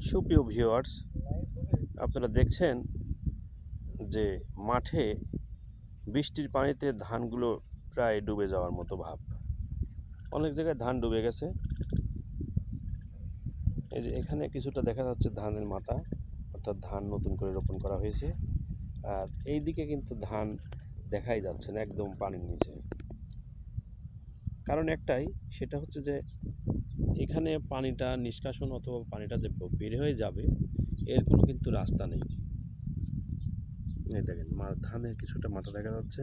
সুপ্রিয় ভিউয়ার্স আপনারা দেখছেন যে মাঠে বৃষ্টির পানিতে ধানগুলো প্রায় ডুবে যাওয়ার মতো ভাব। অনেক জায়গায় ধান ডুবে গেছে। এই যে এখানে কিছুটা দেখা যাচ্ছে ধানের মাথা, অর্থাৎ ধান নতুন করে রোপণ করা হয়েছে। আর এই দিকে কিন্তু ধান দেখাই যাচ্ছে না, একদম পানির নিচে। কারণ একটাই, সেটা হচ্ছে যে এখানে পানিটা নিষ্কাশন অথবা পানিটা যে বের হয়ে যাবে, এর কোনো কিন্তু রাস্তা নেই। দেখেন মা ধানের কিছুটা মাথা দেখা যাচ্ছে।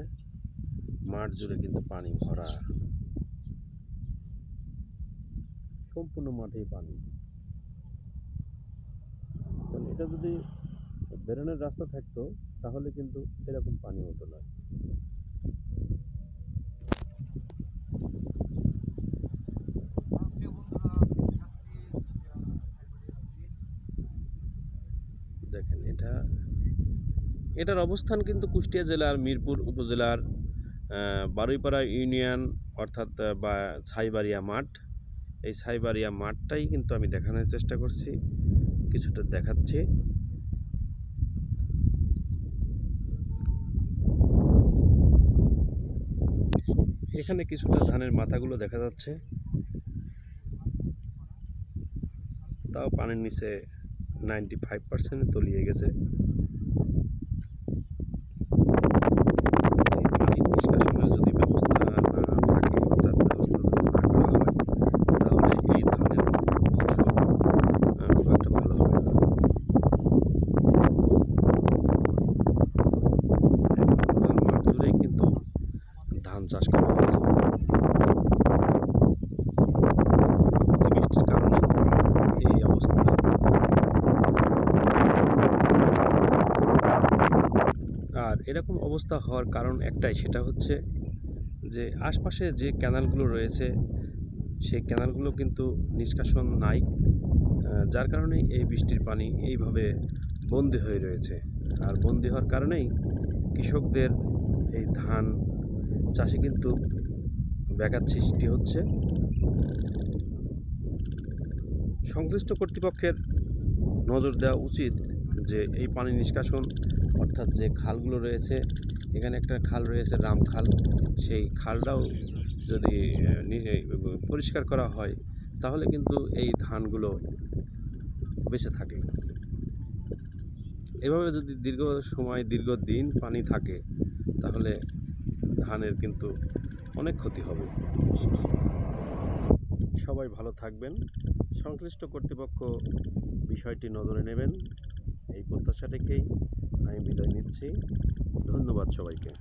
মাঠ জুড়ে কিন্তু পানি ভরা। সম্পূর্ণ মাঠেই পানি। এটা যদি বেরোনোর রাস্তা থাকতো, তাহলে কিন্তু এরকম পানি হতো না দেখেন এটা। এটার অবস্থান কিন্তু কুষ্টিয়া জেলার মিরপুর উপজেলার বারুইপাড়া ইউনিয়ন অর্থাৎ বা ছাইবাড়িয়া মাঠ। এই ছাইবাড়িয়া মাঠটাই কিন্তু আমি দেখানোর চেষ্টা করছি, কিছুটা দেখাচ্ছি। এখানে কিছুটা ধানের মাথাগুলো দেখা যাচ্ছে। তাও পানির নিচে নাইনটি ফাইভ পার্সেন্ট তলিয়ে গেছে। এই পানি নিষ্কাশনের যদি ব্যবস্থা না থাকে অর্থাৎ ব্যবস্থা যদি না করা হয় তাহলে এই ধানের ফসল আহ, খুব একটা ভালো হবে না এখন টোটাল মাঠ জুড়েই কিন্তু ধান চাষ করা হয়েছে কিন্তু অতিবৃষ্টির কারণে এই অবস্থা আর এরকম অবস্থা হওয়ার কারণ একটাই, সেটা হচ্ছে যে আশপাশে যে ক্যানালগুলো রয়েছে, সেই ক্যানালগুলো কিন্তু নিষ্কাশন নাই যার কারণে এই বৃষ্টির পানি এইভাবে বন্দি হয়ে রয়েছে। আর বন্দি হওয়ার কারণেই কৃষকদের এই ধান চাষে কিন্তু ব্যাঘাত সৃষ্টি হচ্ছে। সংশ্লিষ্ট কর্তৃপক্ষের নজর দেওয়া উচিত যে এই পানি নিষ্কাশন অর্থাৎ যে খালগুলো রয়েছে, এখানে একটা খাল রয়েছে, রাম খাল। সেই খালটাও যদি পরিষ্কার করা হয়, তাহলে কিন্তু এই ধানগুলো বেঁচে থাকে। এভাবে যদি দীর্ঘ সময়, দীর্ঘ দিন পানি থাকে, তাহলে ধানের কিন্তু অনেক ক্ষতি হবে। সবাই ভালো থাকবেন। সংশ্লিষ্ট কর্তৃপক্ষ বিষয়টি নজরে নেবেন। প্রত্যাশা রেখেই আমি বিদায় নিচ্ছি। ধন্যবাদ সবাইকে।